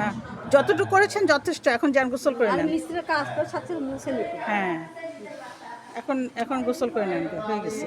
না যতটুকু করেছেন যথেষ্ট এখন যান গোসল করে নেন। কাজ হ্যাঁ এখন এখন গোসল করে নেন হয়ে গেছে।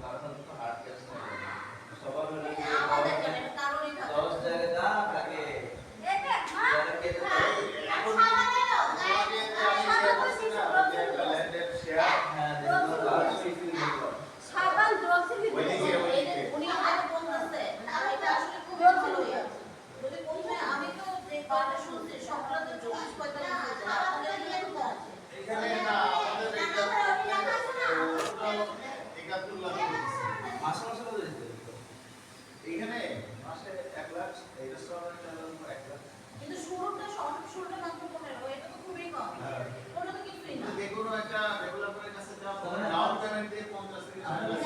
এখানে মাসে এক লাখ এই রেস্টুরেন্ট এক লাখ। কিন্তু শুরুটা সব শুরুটা মাত্র পনেরো এটা তো খুবই কম। হ্যাঁ। ওটা তো কিছুই না। যে কোনো একটা ডেভেলপারের কাছে যা ডাউন পেমেন্ট দিয়ে পঞ্চাশ থেকে ষাট লাখ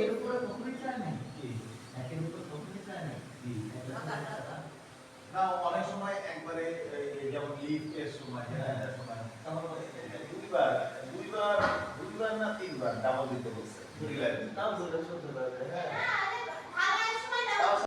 এর উপরে কোনো চায় না? একের উপরে না অনেক সময় একবারে যেমন লিভ এর সময় হ্যাঁ, সময়। তখন দুইবার দুইবার দুইবার না তিনবার ডাবল দিতে বলছে। তাও ধরে শুনতে পারবে হ্যাঁ।